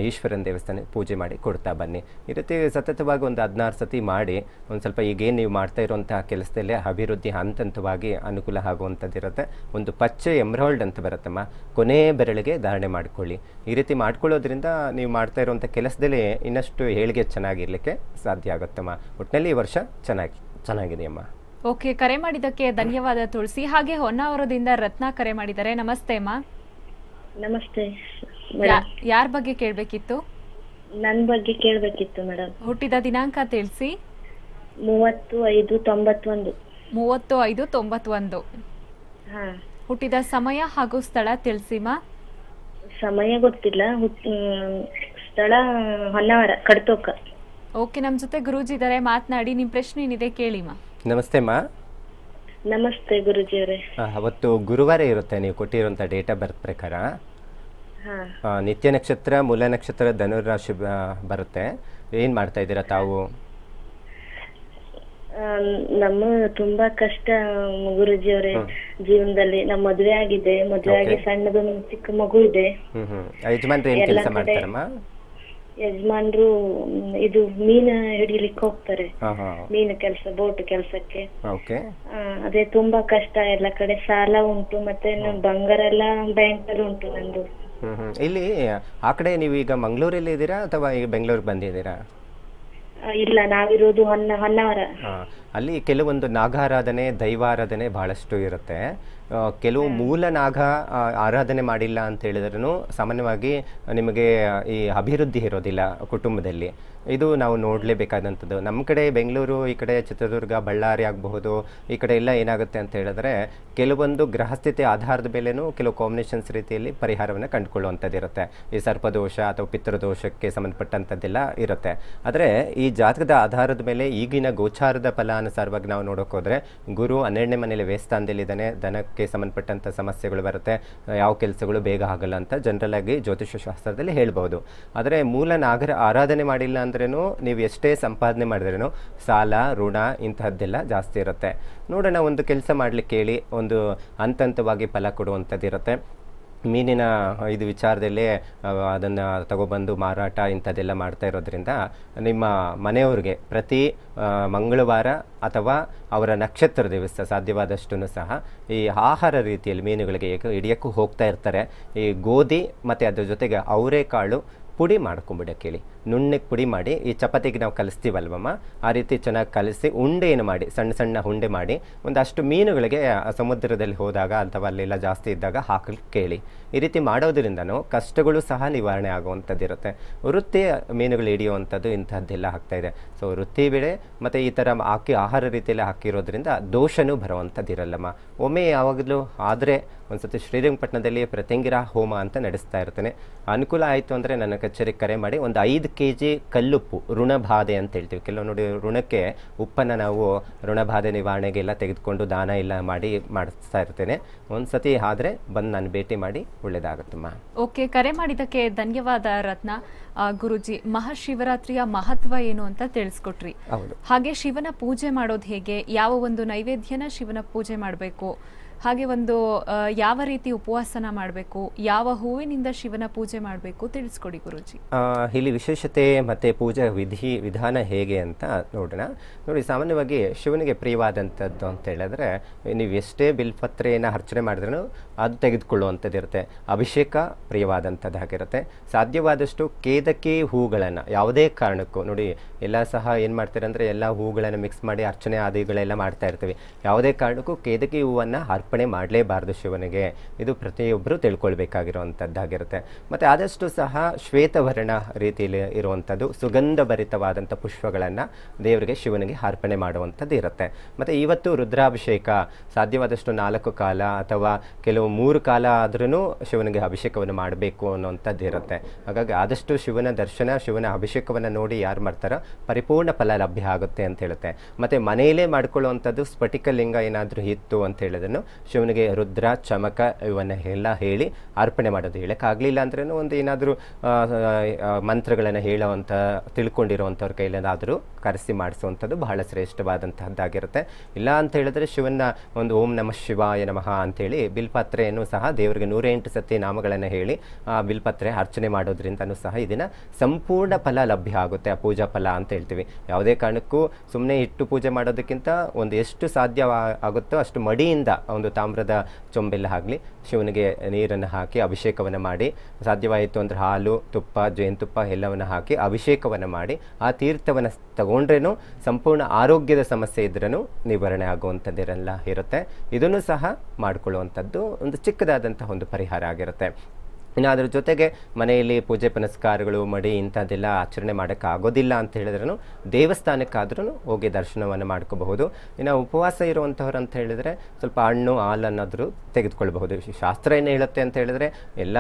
ಈಶ್ವರನ ದೇವಸ್ಥಾನ ಪೂಜೆ ಮಾಡಿ ಕೊಡ್ತಾ ಬನ್ನಿ. ಈ ರೀತಿ ಸತತವಾಗಿ ಒಂದು ಹದಿನಾರು ಸತಿ ಮಾಡಿ, ಒಂದು ಸ್ವಲ್ಪ ಈಗೇನು ನೀವು ಮಾಡ್ತಾ ಇರುವಂಥ ಕೆಲಸದಲ್ಲಿ ಅಭಿವೃದ್ಧಿ ಹಂತ ಹಂತವಾಗಿ ಅನುಕೂಲ ಆಗುವಂಥದ್ದಿರುತ್ತೆ. ಒಂದು ಪಚ್ಚೆ ಎಮ್ರಾಲ್ಡ್ ಅಂತ ಬರುತ್ತಮ್ಮ ಕೊನೆ ಬೆರಳಿಗೆ ಧಾರಣೆ ಮಾಡಿಕೊಳ್ಳಿ. ಈ ರೀತಿ ಮಾಡ್ಕೊಳ್ಳೋದ್ರಿಂದ ನೀವು ಮಾಡ್ತಾ ಇರುವಂಥ ಕೆಲಸದಲ್ಲಿ ಇನ್ನಷ್ಟು ಏಳಿಗೆ ಚೆನ್ನಾಗಿರ್ಲಿಕ್ಕೆ ಸಾಧ್ಯ ಆಗುತ್ತಮ್ಮ. ಒಟ್ಟಿನಲ್ಲಿ ಈ ವರ್ಷ ಚೆನ್ನಾಗಿ ಚೆನ್ನಾಗಿದೆಯಮ್ಮ. ಓಕೆ ಕರೆ ಮಾಡಿದ್ದಕ್ಕೆ ಧನ್ಯವಾದ ತುಳಸಿ. ಹಾಗೆ ಹೊನ್ನಾವರದಿಂದ ರತ್ನ ಕರೆ ಮಾಡಿದ್ದಾರೆ. ನಮಸ್ತೆ ಅಮ್ಮ. ನಮಸ್ತೆ. ಯಾರ ಯಾರ್ ಬಗ್ಗೆ ಕೇಳಬೇಕಿತ್ತು? ನನ್ನ ಬಗ್ಗೆ ಕೇಳಬೇಕಿತ್ತು ಮೇಡಮ್. ಹುಟ್ಟಿದ ದಿನಾಂಕ ತಿಳಿಸಿ. ಮೂವತ್ತು ಐದು ತೊಂಬತ್ತೊಂದು. ಮೂವತ್ತು ಐದು ತೊಂಬತ್ತೊಂದು. ಹಾ. ಹುಟ್ಟಿದ ಸಮಯ ಹಾಗೂ ಸ್ಥಳ ತಿಳಿಸಿಮ್ಮ ಸಮಯ ಗೊತ್ತಿಲ್ಲ. ಸ್ಥಳ ಹೊನ್ನಾವರ ಕಡ್ತೋಕ. ಓಕೆ ನಮ್ಮ ಜೊತೆ ಗುರೂಜಿ ಇದ್ದಾರೆ ಮಾತನಾಡಿ ನಿಮ್ಮ ಪ್ರಶ್ನೆ ಏನಿದೆ ಕೇಳಿಮ್ಮ ನಮಸ್ತೆ ಮಾ. ನಮಸ್ತೆ ಗುರುಜಿ ಅವರೇ. ಅವತ್ತು ಗುರುವಾರ ಇರುತ್ತೆ ನೀವು ಕೊಟ್ಟಿರುವಂತ ಡೇಟ್ ಆಫ್ ಬರ್ತ್ ಪ್ರಕಾರ. ಹಾ. ನಿತ್ಯ ನಕ್ಷತ್ರ ಮೂಲ ನಕ್ಷತ್ರ ಧನುರಾಶಿ ರಾಶಿ ಬರುತ್ತೆ. ಏನ್ ಮಾಡ್ತಾ ಇದ್ದೀರಾ ತಾವು? ನಮ್ಮ ತುಂಬಾ ಕಷ್ಟ ಗುರುಜಿಯವರೇ ಜೀವನದಲ್ಲಿ ನಮ್ಮ ಮದುವೆ ಆಗಿದೆ. ಮದುವೆ ಆಗಿ ಸಣ್ಣದು ಚಿಕ್ಕ ಮಗು ಇದೆ. ಯಜಮಾನ್ರು ಇದು ಮೀನ ಹಿಡಿಲಿಕ್ಕೆ ಹೋಗ್ತಾರೆ. ಮೀನು ಕೆಲಸ ಬೋಟ್ ಕೆಲಸಕ್ಕೆ. ಅದೇ ತುಂಬಾ ಕಷ್ಟ ಎಲ್ಲ ಕಡೆ. ಸಾಲ ಉಂಟು ಮತ್ತೆ ಬಂಗಾರ ಎಲ್ಲ ಬ್ಯಾಂಕ್ ಅಲ್ಲಿ ಉಂಟು ನಂದು. ಇಲ್ಲಿ ಆ ಕಡೆ ನೀವು ಈಗ ಮಂಗಳೂರಲ್ಲಿ ಇದ್ದೀರಾ ಅಥವಾ ಈಗ ಬೆಂಗಳೂರಿಗೆ ಬಂದಿದ್ದೀರಾ? ಇಲ್ಲ ನಾವಿರೋದು ಹೊನ್ನ ಹೊನ್ನಾವರ. ಅಲ್ಲಿ ಕೆಲವೊಂದು ನಾಗಾರಾಧನೆ ದೈವಾರಾಧನೆ ಬಹಳಷ್ಟು ಇರುತ್ತೆ. ಕೆಲವು ಮೂಲ ನಾಗ ಆರಾಧನೆ ಮಾಡಿಲ್ಲ ಅಂತ ಹೇಳಿದ್ರೂ ಸಾಮಾನ್ಯವಾಗಿ ನಿಮಗೆ ಈ ಅಭಿವೃದ್ಧಿ ಇರೋದಿಲ್ಲ ಕುಟುಂಬದಲ್ಲಿ. ಇದು ನಾವು ನೋಡಲೇಬೇಕಾದಂಥದ್ದು. ನಮ್ಮ ಕಡೆ ಬೆಂಗಳೂರು ಈ ಕಡೆ ಚಿತ್ರದುರ್ಗ ಬಳ್ಳಾರಿ ಆಗಬಹುದು ಈ ಕಡೆ ಎಲ್ಲ ಏನಾಗುತ್ತೆ ಅಂತ ಹೇಳಿದ್ರೆ ಕೆಲವೊಂದು ಗ್ರಹಸ್ಥಿತಿ ಆಧಾರದ ಮೇಲೆನೂ ಕೆಲವು ಕಾಂಬಿನೇಷನ್ಸ್ ರೀತಿಯಲ್ಲಿ ಪರಿಹಾರವನ್ನು ಕಂಡುಕೊಳ್ಳುವಂಥದ್ದು ಇರುತ್ತೆ. ಈ ಸರ್ಪದೋಷ ಅಥವಾ ಪಿತೃದೋಷಕ್ಕೆ ಸಂಬಂಧಪಟ್ಟಂಥದ್ದೆಲ್ಲ ಇರುತ್ತೆ. ಆದರೆ ಈ ಜಾತಕದ ಆಧಾರದ ಮೇಲೆ ಈಗಿನ ಗೋಚಾರದ ಫಲ ಅನುಸಾರವಾಗಿ ನಾವು ನೋಡೋಕ್ಕೋದ್ರೆ ಗುರು ಹನ್ನೆರಡನೇ ಮನೆಯಲ್ಲಿ ವೇಸ್ಥಾನದಲ್ಲಿದ್ದಾನೆ ದನಕ್ಕೆ ಸಂಬಂಧಪಟ್ಟಂಥ ಸಮಸ್ಯೆಗಳು ಬರುತ್ತೆ. ಯಾವ ಕೆಲಸಗಳು ಬೇಗ ಆಗಲ್ಲ ಅಂತ ಜನರಲ್ ಆಗಿ ಜ್ಯೋತಿಷ್ಯ ಶಾಸ್ತ್ರದಲ್ಲಿ ಹೇಳ್ಬೋದು ಆದರೆ ಮೂಲ ನಾಗರ ಆರಾಧನೆ ಮಾಡಿಲ್ಲ ಅಂದ್ರೂ ನೀವು ಎಷ್ಟೇ ಸಂಪಾದನೆ ಮಾಡಿದ್ರೂ ಸಾಲ, ಋಣ ಇಂತಹದ್ದೆಲ್ಲ ಜಾಸ್ತಿ ಇರುತ್ತೆ. ನೋಡೋಣ ಒಂದು ಕೆಲಸ ಮಾಡಲಿಕ್ಕೆ ಹೇಳಿ, ಒಂದು ಹಂತ ಹಂತವಾಗಿ ಫಲ ಕೊಡುವಂಥದ್ದು ಇರುತ್ತೆ ಮೀನಿನ ಇದು ವಿಚಾರದಲ್ಲಿ ಅದನ್ನು ತಗೊಬಂದು ಮಾರಾಟ ಇಂಥದ್ದೆಲ್ಲ ಮಾಡ್ತಾ ಇರೋದ್ರಿಂದ ನಿಮ್ಮ ಮನೆಯವ್ರಿಗೆ ಪ್ರತಿ ಮಂಗಳವಾರ ಅಥವಾ ಅವರ ನಕ್ಷತ್ರ ದಿವಸ ಸಾಧ್ಯವಾದಷ್ಟು ಸಹ ಈ ಆಹಾರ ರೀತಿಯಲ್ಲಿ ಮೀನುಗಳಿಗೆ ಹಿಡಿಯೋಕ್ಕೂ ಹೋಗ್ತಾ ಇರ್ತಾರೆ. ಈ ಗೋಧಿ ಮತ್ತು ಅದ್ರ ಜೊತೆಗೆ ಅವರೆಕಾಳು ಪುಡಿ ಮಾಡ್ಕೊಂಬಿಡೋಕ್ಕೆ ಕೇಳಿ ನುಣ್ಣಗೆ ಪುಡಿ ಮಾಡಿ, ಈ ಚಪಾತಿಗೆ ನಾವು ಕಲಿಸ್ತೀವಲ್ವಮ್ಮ ಆ ರೀತಿ ಚೆನ್ನಾಗಿ ಕಲಿಸಿ ಉಂಡೆಯನ್ನು ಮಾಡಿ, ಸಣ್ಣ ಸಣ್ಣ ಉಂಡೆ ಮಾಡಿ, ಒಂದಷ್ಟು ಮೀನುಗಳಿಗೆ ಸಮುದ್ರದಲ್ಲಿ ಹೋದಾಗ ಅಥವಾ ಅಲ್ಲೆಲ್ಲ ಜಾಸ್ತಿ ಇದ್ದಾಗ ಹಾಕಲು ಕೇಳಿ. ಈ ರೀತಿ ಮಾಡೋದ್ರಿಂದನೂ ಕಷ್ಟಗಳು ಸಹ ನಿವಾರಣೆ ಆಗುವಂಥದ್ದು ಇರುತ್ತೆ ವೃತ್ತಿ ಮೀನುಗಳು ಹಿಡಿಯುವಂಥದ್ದು ಇಂಥದ್ದೆಲ್ಲ ಆಗ್ತಾ ಇದೆ. ಸೊ ವೃತ್ತಿ ಬೆಳೆ ಮತ್ತು ಈ ಥರ ಹಾಕಿ, ಆಹಾರ ರೀತಿಯಲ್ಲಿ ಹಾಕಿರೋದ್ರಿಂದ ದೋಷನೂ ಬರುವಂಥದ್ದು ಇರಲ್ಲಮ್ಮ ಒಮ್ಮೆ ಯಾವಾಗಲೂ ಆದರೆ ಒಂದ್ಸತಿ ಶ್ರೀರಂಗಪಟ್ಟಣದಲ್ಲಿ ಪ್ರತಿಂಗಿರ ಹೋಮ ಅಂತ ನಡೆಸ್ತಾ ಇರ್ತೇನೆ. ಅನುಕೂಲ ಆಯಿತು ಅಂದರೆ ನನ್ನ ಕಚೇರಿಗೆ ಕರೆ ಮಾಡಿ, ಒಂದು ಐದು ಕೆ ಜಿ ಕಲ್ಲುಪ್ಪು ಋಣಬಾಧೆ ಅಂತ ಹೇಳ್ತೀವಿ. ಕೆಲವು ನೋಡಿ ಋಣಕ್ಕೆ ಉಪ್ಪನ್ನು ನಾವು ಋಣಬಾಧೆ ನಿವಾರಣೆಗೆಲ್ಲ ತೆಗೆದುಕೊಂಡು ದಾನ ಎಲ್ಲ ಮಾಡಿ ಮಾಡಿಸ್ತಾ ಇರ್ತೇನೆ. ಒಂದು ಸತಿ ಆದರೆ ಬಂದು ನಾನು ಭೇಟಿ ಮಾಡಿ ಒಳ್ಳೆಯದಾಗುತ್ತಮ್ಮ ಓಕೆ ಕರೆ ಮಾಡಿದ್ದಕ್ಕೆ ಧನ್ಯವಾದ ರತ್ನ. ಗುರುಜಿ ಮಹಾಶಿವರಾತ್ರಿಯ ಮಹತ್ವ ಏನು ಅಂತ ತಿಳಿಸ್ಕೊಟ್ರಿ. ಹೌದು. ಹಾಗೆ ಶಿವನ ಪೂಜೆ ಮಾಡೋದು ಹೇಗೆ? ಯಾವ ಒಂದು ನೈವೇದ್ಯನ ಶಿವನ ಪೂಜೆ ಮಾಡಬೇಕು? ಹಾಗೆ ಒಂದು ಯಾವ ರೀತಿ ಉಪವಾಸನ ಮಾಡಬೇಕು, ಯಾವ ಹೂವಿನಿಂದ ಶಿವನ ಪೂಜೆ ಮಾಡಬೇಕು ತಿಳಿಸ್ಕೊಡಿ ಗುರುಜಿ. ಇಲ್ಲಿ ವಿಶೇಷತೆ ಮತ್ತು ಪೂಜಾ ವಿಧಿ, ವಿಧಾನ ಹೇಗೆ ಅಂತ ನೋಡೋಣ. ನೋಡಿ, ಸಾಮಾನ್ಯವಾಗಿ ಶಿವನಿಗೆ ಪ್ರಿಯವಾದಂಥದ್ದು ಅಂತ ಹೇಳಿದ್ರೆ, ನೀವು ಎಷ್ಟೇ ಬಿಲ್ಪತ್ರೆಯನ್ನು ಅರ್ಚನೆ ಮಾಡಿದ್ರೂ ಅದು ತೆಗೆದುಕೊಳ್ಳುವಂಥದ್ದು ಇರುತ್ತೆ ಅಭಿಷೇಕ ಪ್ರಿಯವಾದಂಥದ್ದಾಗಿರುತ್ತೆ ಸಾಧ್ಯವಾದಷ್ಟು ಕೇದಕಿ ಹೂಗಳನ್ನು, ಯಾವುದೇ ಕಾರಣಕ್ಕೂ, ನೋಡಿ, ಎಲ್ಲ ಸಹ ಏನು ಮಾಡ್ತಾರೆ ಅಂದರೆ ಎಲ್ಲ ಹೂಗಳನ್ನು ಮಿಕ್ಸ್ ಮಾಡಿ ಅರ್ಚನೆ ಆದಿಗಳೆಲ್ಲ ಮಾಡ್ತಾ ಇರ್ತೀವಿ. ಯಾವುದೇ ಕಾರಣಕ್ಕೂ ಕೇದಕಿ ಹೂವನ್ನು ಅರ್ಪಣೆ ಮಾಡಲೇಬಾರ್ದು ಶಿವನಿಗೆ. ಇದು ಪ್ರತಿಯೊಬ್ಬರು ತಿಳ್ಕೊಳ್ಬೇಕಾಗಿರುವಂಥದ್ದಾಗಿರುತ್ತೆ ಮತ್ತು ಆದಷ್ಟು ಸಹ ಶ್ವೇತವರ್ಣ ರೀತಿಯಲ್ಲಿ ಇರುವಂಥದ್ದು ಸುಗಂಧಭರಿತವಾದಂಥ ಪುಷ್ಪಗಳನ್ನು ದೇವರಿಗೆ ಶಿವನಿಗೆ ಅರ್ಪಣೆ ಮಾಡುವಂಥದ್ದು ಇರುತ್ತೆ. ಮತ್ತು ಇವತ್ತು ರುದ್ರಾಭಿಷೇಕ ಸಾಧ್ಯವಾದಷ್ಟು ನಾಲ್ಕು ಕಾಲ ಅಥವಾ ಕೆಲವು ಮೂರು ಕಾಲ ಆದ್ರೂ ಶಿವನಿಗೆ ಅಭಿಷೇಕವನ್ನು ಮಾಡಬೇಕು ಅನ್ನುವಂಥದ್ದು ಇರುತ್ತೆ. ಹಾಗಾಗಿ ಆದಷ್ಟು ಶಿವನ ದರ್ಶನ, ಶಿವನ ಅಭಿಷೇಕವನ್ನು ನೋಡಿ ಯಾರು ಮಾಡ್ತಾರೋ ಪರಿಪೂರ್ಣ ಫಲ ಲಭ್ಯ ಆಗುತ್ತೆ ಅಂತ ಹೇಳುತ್ತೆ. ಮತ್ತು ಮನೆಯಲ್ಲೇ ಮಾಡ್ಕೊಳ್ಳುವಂಥದ್ದು ಸ್ಫಟಿಕ ಲಿಂಗ ಏನಾದರೂ ಇತ್ತು ಅಂತ ಹೇಳಿದನು ಶಿವನಿಗೆ ರುದ್ರ, ಚಮಕ ಇವನ್ನ ಎಲ್ಲ ಹೇಳಿ ಅರ್ಪಣೆ ಮಾಡೋದು. ಹೇಳೋಕ್ಕಾಗಲಿಲ್ಲ ಅಂದ್ರೂ ಒಂದು ಏನಾದರೂ ಮಂತ್ರಗಳನ್ನು ಹೇಳುವಂಥ, ತಿಳ್ಕೊಂಡಿರುವಂಥವ್ರ ಕೈಲೇನಾದರೂ ಕರೆಸಿ ಮಾಡಿಸುವಂಥದ್ದು ಬಹಳ ಶ್ರೇಷ್ಠವಾದಂತಹದ್ದಾಗಿರುತ್ತೆ. ಇಲ್ಲ ಅಂತ ಹೇಳಿದ್ರೆ ಶಿವನ ಒಂದು ಓಂ ನಮಃ ಶಿವಾಯ ನಮಃ ಅಂತೇಳಿ ಬಿಲ್ಪತ್ರೆಯನ್ನು ಸಹ ದೇವರಿಗೆ ನೂರೆಂಟು ಸತಿ ನಾಮಗಳನ್ನು ಹೇಳಿ, ಆ ಬಿಲ್ಪತ್ರೆ ಅರ್ಚನೆ ಮಾಡೋದ್ರಿಂದನೂ ಸಹ ಇದನ್ನು ಸಂಪೂರ್ಣ ಫಲ ಲಭ್ಯ ಆಗುತ್ತೆ. ಆ ಪೂಜಾ ಫಲ ಅಂತ ಹೇಳ್ತೀವಿ. ಯಾವುದೇ ಕಾರಣಕ್ಕೂ ಸುಮ್ಮನೆ ಇಟ್ಟು ಪೂಜೆ ಮಾಡೋದಕ್ಕಿಂತ ಒಂದು ಎಷ್ಟು ಸಾಧ್ಯ ಆಗುತ್ತೋ ಅಷ್ಟು ಮಡಿಯಿಂದ ಒಂದು ತಾಮ್ರದ ಚೊಂಬೆಲ್ಲ ಆಗಲಿ ಶಿವನಿಗೆ ನೀರನ್ನು ಹಾಕಿ ಅಭಿಷೇಕವನ್ನು ಮಾಡಿ. ಸಾಧ್ಯವಾಯಿತು ಅಂದರೆ ಹಾಲು, ತುಪ್ಪ, ಜೇನುತುಪ್ಪ ಎಲ್ಲವನ್ನು ಹಾಕಿ ಅಭಿಷೇಕವನ್ನು ಮಾಡಿ. ಆ ತೀರ್ಥವನ್ನು ತಗೊಂಡ್ರೇನು ಸಂಪೂರ್ಣ ಆರೋಗ್ಯದ ಸಮಸ್ಯೆ ಇದ್ರೂ ನಿವಾರಣೆ ಆಗುವಂಥದ್ದಿರಲ್ಲ ಇರುತ್ತೆ. ಇದನ್ನು ಸಹ ಮಾಡಿಕೊಳ್ಳುವಂಥದ್ದು ಒಂದು ಚಿಕ್ಕದಾದಂತಹ ಒಂದು ಪರಿಹಾರ ಆಗಿರುತ್ತೆ. ಇನ್ನು ಅದ್ರ ಜೊತೆಗೆ ಮನೆಯಲ್ಲಿ ಪೂಜೆ ಪುನಸ್ಕಾರಗಳು, ಮಡಿ ಇಂಥದ್ದೆಲ್ಲ ಆಚರಣೆ ಮಾಡೋಕ್ಕಾಗೋದಿಲ್ಲ ಅಂತ ಹೇಳಿದ್ರೂ ದೇವಸ್ಥಾನಕ್ಕಾದ್ರೂ ಹೋಗಿ ದರ್ಶನವನ್ನು ಮಾಡ್ಕೋಬಹುದು. ಇನ್ನು ಉಪವಾಸ ಇರುವಂಥವ್ರು ಅಂತ ಹೇಳಿದರೆ ಸ್ವಲ್ಪ ಹಣ್ಣು ಹಾಲು ತೆಗೆದುಕೊಳ್ಳಬಹುದು ತೆಗೆದುಕೊಳ್ಬಹುದು. ಶಾಸ್ತ್ರ ಏನು ಹೇಳುತ್ತೆ ಅಂತ ಹೇಳಿದ್ರೆ, ಎಲ್ಲ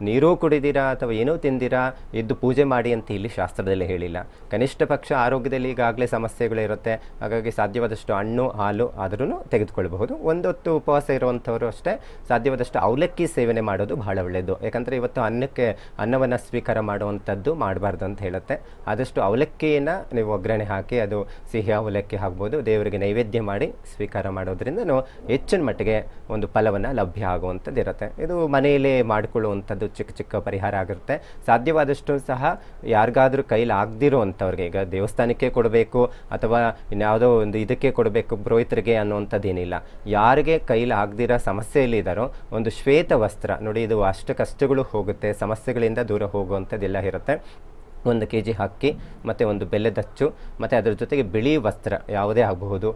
ನೀರು ಕುಡಿದಿರಾ ಅಥವಾ ಏನೂ ತಿಂದಿರಾ, ಎದ್ದು ಪೂಜೆ ಮಾಡಿ ಅಂತ ಇಲ್ಲಿ ಶಾಸ್ತ್ರದಲ್ಲಿ ಹೇಳಿಲ್ಲ. ಕನಿಷ್ಠ ಪಕ್ಷ ಆರೋಗ್ಯದಲ್ಲಿ ಈಗಾಗಲೇ ಸಮಸ್ಯೆಗಳು ಇರುತ್ತೆ. ಹಾಗಾಗಿ ಸಾಧ್ಯವಾದಷ್ಟು ಹಣ್ಣು, ಹಾಲು ಆದ್ರೂ ತೆಗೆದುಕೊಳ್ಬಹುದು. ಒಂದೊತ್ತು ಉಪವಾಸ ಇರುವಂಥವರು ಅಷ್ಟೇ ಸಾಧ್ಯವಾದಷ್ಟು ಅವಲಕ್ಕಿ ಸೇವನೆ ಮಾಡೋದು ಬಹಳ ಒಳ್ಳೆಯದು ಯಾಕಂದರೆ ಇವತ್ತು ಅನ್ನಕ್ಕೆ, ಅನ್ನವನ್ನು ಸ್ವೀಕಾರ ಮಾಡುವಂಥದ್ದು ಮಾಡಬಾರ್ದು ಅಂತ ಹೇಳುತ್ತೆ. ಆದಷ್ಟು ಅವಲಕ್ಕಿಯನ್ನು ನೀವು ಒಗ್ಗರಣೆ ಹಾಕಿ, ಅದು ಸಿಹಿ ಅವಲಕ್ಕಿ ಹಾಕ್ಬೋದು, ದೇವರಿಗೆ ನೈವೇದ್ಯ ಮಾಡಿ ಸ್ವೀಕಾರ ಮಾಡೋದ್ರಿಂದನೂ ಹೆಚ್ಚಿನ ಮಟ್ಟಿಗೆ ಒಂದು ಫಲವನ್ನು ಲಭ್ಯ ಆಗುವಂಥದ್ದು ಇರುತ್ತೆ. ಇದು ಮನೆಯಲ್ಲೇ ಮಾಡಿಕೊಳ್ಳುವಂಥದ್ದು ಚಿಕ್ಕ ಚಿಕ್ಕ ಪರಿಹಾರ ಆಗಿರುತ್ತೆ. ಸಾಧ್ಯವಾದಷ್ಟು ಸಹ ಯಾರಿಗಾದರೂ ಕೈಲಿ ಆಗದಿರೋ ಅಂಥವ್ರಿಗೆ ಈಗ ದೇವಸ್ಥಾನಕ್ಕೆ ಕೊಡಬೇಕು ಅಥವಾ ಇನ್ಯಾವುದೋ ಒಂದು ಇದಕ್ಕೆ ಕೊಡಬೇಕು ಪುರೋಹಿತರಿಗೆ ಅನ್ನುವಂಥದ್ದೇನಿಲ್ಲ. ಯಾರಿಗೆ ಕೈಲಿ ಆಗದಿರೋ ಸಮಸ್ಯೆಯಲ್ಲಿ ಇದ್ದಾರೋ ಒಂದು ಶ್ವೇತ ವಸ್ತ್ರ, ನೋಡಿ ಇದು ಅಷ್ಟು ಕಷ್ಟಗಳು ಹೋಗುತ್ತೆ ಸಮಸ್ಯೆಗಳಿಂದ ದೂರ ಹೋಗುವಂಥದ್ದೆಲ್ಲ ಇರುತ್ತೆ. ಒಂದು ಕೆ ಜಿ ಅಕ್ಕಿ, ಮತ್ತು ಒಂದು ಬೆಲ್ಲದಚ್ಚು ಮತ್ತು ಅದರ ಜೊತೆಗೆ ಬಿಳಿ ವಸ್ತ್ರ ಯಾವುದೇ ಆಗಬಹುದು.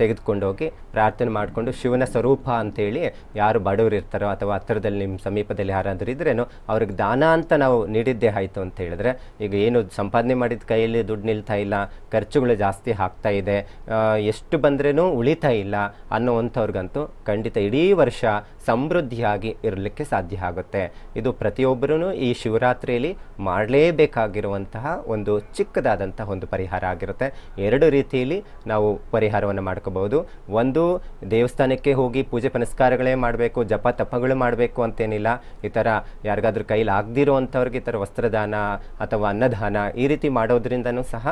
ತೆಗೆದುಕೊಂಡೋಗಿ ಪ್ರಾರ್ಥನೆ ಮಾಡಿಕೊಂಡು ಶಿವನ ಸ್ವರೂಪ ಅಂತೇಳಿ ಯಾರು ಬಡವರು ಇರ್ತಾರೋ ಅಥವಾ ಹತ್ತಿರದಲ್ಲಿ ನಿಮ್ಮ ಸಮೀಪದಲ್ಲಿ ಯಾರಾದರೂ ಇದ್ರೇನೋ ಅವ್ರಿಗೆ ದಾನ ಅಂತ ನಾವು ನೀಡಿದ್ದೇ ಆಯಿತು ಅಂತ ಹೇಳಿದ್ರೆ, ಈಗ ಏನು ಸಂಪಾದನೆ ಮಾಡಿದ ಕೈಯಲ್ಲಿ ದುಡ್ಡು ನಿಲ್ತಾ ಇಲ್ಲ, ಖರ್ಚುಗಳು ಜಾಸ್ತಿ ಆಗ್ತಾ ಇದೆ ಎಷ್ಟು ಬಂದ್ರೂ ಉಳಿತಾ ಇಲ್ಲ ಅನ್ನೋವಂಥವ್ರಿಗಂತೂ ಖಂಡಿತ ಇಡೀ ವರ್ಷ ಸಮೃದ್ಧಿಯಾಗಿ ಇರಲಿಕ್ಕೆ ಸಾಧ್ಯ ಆಗುತ್ತೆ. ಇದು ಪ್ರತಿಯೊಬ್ಬರೂ ಈ ಶಿವರಾತ್ರಿಯಲ್ಲಿ ಮಾಡಲೇಬೇಕಾಗಿರೋ ಆಗಿರುವಂತಹ ಒಂದು ಚಿಕ್ಕದಾದಂತಹ ಒಂದು ಪರಿಹಾರ ಆಗಿರುತ್ತೆ. ಎರಡು ರೀತಿಯಲ್ಲಿ ನಾವು ಪರಿಹಾರವನ್ನು ಮಾಡ್ಕೋಬಹುದು. ಒಂದು, ದೇವಸ್ಥಾನಕ್ಕೆ ಹೋಗಿ ಪೂಜೆ ಪುನಸ್ಕಾರಗಳೇ ಮಾಡಬೇಕು, ಜಪ ತಪಗಳು ಮಾಡಬೇಕು ಅಂತೇನಿಲ್ಲ. ಈ ಥರ ಯಾರಿಗಾದ್ರೂ ಕೈಲಿ ಆಗದಿರೋ ಅಂಥವ್ರಿಗೆ ಈ ಥರ ವಸ್ತ್ರದಾನ ಅಥವಾ ಅನ್ನದಾನ ಈ ರೀತಿ ಮಾಡೋದ್ರಿಂದನೂ ಸಹ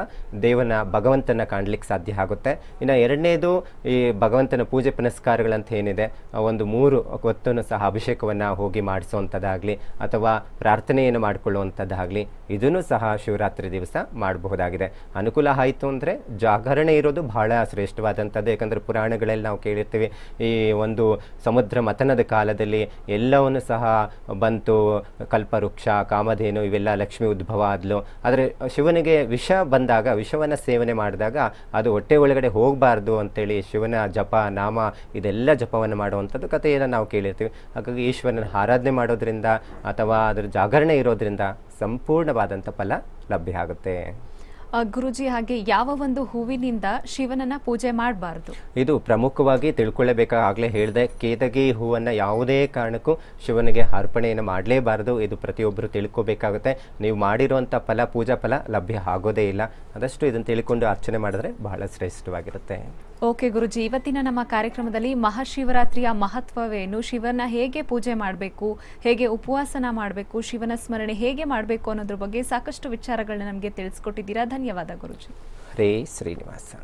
ದೇವನ ಭಗವಂತನ ಕಾಣಲಿಕ್ಕೆ ಸಾಧ್ಯ ಆಗುತ್ತೆ. ಇನ್ನು ಎರಡನೇದು ಈ ಭಗವಂತನ ಪೂಜೆ ಪುನಸ್ಕಾರಗಳಂತ ಏನಿದೆ, ಒಂದು ಮೂರು ಹೊತ್ತನ್ನು ಸಹ ಅಭಿಷೇಕವನ್ನು ಹೋಗಿ ಮಾಡಿಸುವಂಥದ್ದಾಗಲಿ ಅಥವಾ ಪ್ರಾರ್ಥನೆಯನ್ನು ಮಾಡಿಕೊಳ್ಳುವಂಥದ್ದಾಗಲಿ, ಇದನ್ನು ಸಹ ಶಿವರಾತ್ರಿ ದಿವಸ ಮಾಡಬಹುದಾಗಿದೆ. ಅನುಕೂಲ ಆಯಿತು ಅಂದರೆ ಜಾಗರಣೆ ಇರೋದು ಬಹಳ ಶ್ರೇಷ್ಠವಾದಂಥದ್ದು. ಯಾಕಂದರೆ ಪುರಾಣಗಳಲ್ಲಿ ನಾವು ಕೇಳಿರ್ತೀವಿ, ಈ ಒಂದು ಸಮುದ್ರ ಮಥನದ ಕಾಲದಲ್ಲಿ ಎಲ್ಲವನ್ನು ಸಹ ಬಂತು, ಕಲ್ಪವೃಕ್ಷ, ಕಾಮಧೇನು ಇವೆಲ್ಲ ಲಕ್ಷ್ಮಿ ಉದ್ಭವ ಆದಲು. ಆದರೆ ಶಿವನಿಗೆ ವಿಷ ಬಂದಾಗ, ವಿಷವನ್ನು ಸೇವನೆ ಮಾಡಿದಾಗ ಅದು ಹೊಟ್ಟೆ ಒಳಗಡೆ ಹೋಗಬಾರ್ದು ಅಂತೇಳಿ ಶಿವನ ಜಪ, ನಾಮ ಇದೆಲ್ಲ ಜಪವನ್ನು ಮಾಡುವಂಥದ್ದು ಕಥೆಯನ್ನು ನಾವು ಕೇಳಿರ್ತೀವಿ. ಹಾಗಾಗಿ ಈಶ್ವರನ ಆರಾಧನೆ ಮಾಡೋದ್ರಿಂದ ಅಥವಾ ಅದರ ಜಾಗರಣೆ ಇರೋದ್ರಿಂದ ಸಂಪೂರ್ಣವಾದಂಥ ಫಲ ಲಭ್ಯ ಆಗುತ್ತೆ. ಗುರುಜಿ ಹಾಗೆ ಯಾವ ಒಂದು ಹೂವಿನಿಂದ ಶಿವನನ್ನ ಪೂಜೆ ಮಾಡಬಾರ್ದು? ಇದು ಪ್ರಮುಖವಾಗಿ ತಿಳ್ಕೊಳ್ಳಬೇಕಾಗಲೇ ಹೇಳಿದೆ ಕೇದಗಿ ಹೂವನ್ನು ಯಾವುದೇ ಕಾರಣಕ್ಕೂ ಶಿವನಿಗೆ ಅರ್ಪಣೆಯನ್ನು ಮಾಡಲೇಬಾರದು. ಇದು ಪ್ರತಿಯೊಬ್ಬರು ತಿಳ್ಕೊಬೇಕಾಗುತ್ತೆ. ನೀವು ಮಾಡಿರುವಂಥ ಫಲ ಪೂಜಾ ಫಲ ಲಭ್ಯ ಆಗೋದೇ ಇಲ್ಲ. ಆದಷ್ಟು ಇದನ್ನು ತಿಳ್ಕೊಂಡು ಅರ್ಚನೆ ಮಾಡಿದ್ರೆ ಬಹಳ ಶ್ರೇಷ್ಠವಾಗಿರುತ್ತೆ. ಓಕೆ ಗುರುಜಿ ಇವತ್ತಿನ ನಮ್ಮ ಕಾರ್ಯಕ್ರಮದಲ್ಲಿ ಮಹಾಶಿವರಾತ್ರಿಯ ಮಹತ್ವವೇನು? ಶಿವನ ಹೇಗೆ ಪೂಜೆ ಮಾಡಬೇಕು? ಹೇಗೆ ಉಪವಾಸನ ಮಾಡಬೇಕು? ಶಿವನ ಸ್ಮರಣೆ ಹೇಗೆ ಮಾಡಬೇಕು ಅನ್ನೋದ್ರ ಬಗ್ಗೆ ಸಾಕಷ್ಟು ವಿಚಾರಗಳನ್ನ ನಮಗೆ ತಿಳಿಸ್ಕೊಟ್ಟಿದ್ದೀರಾ. ಧನ್ಯವಾದ ಗುರುಜಿ. ಹರೇ ಶ್ರೀನಿವಾಸ.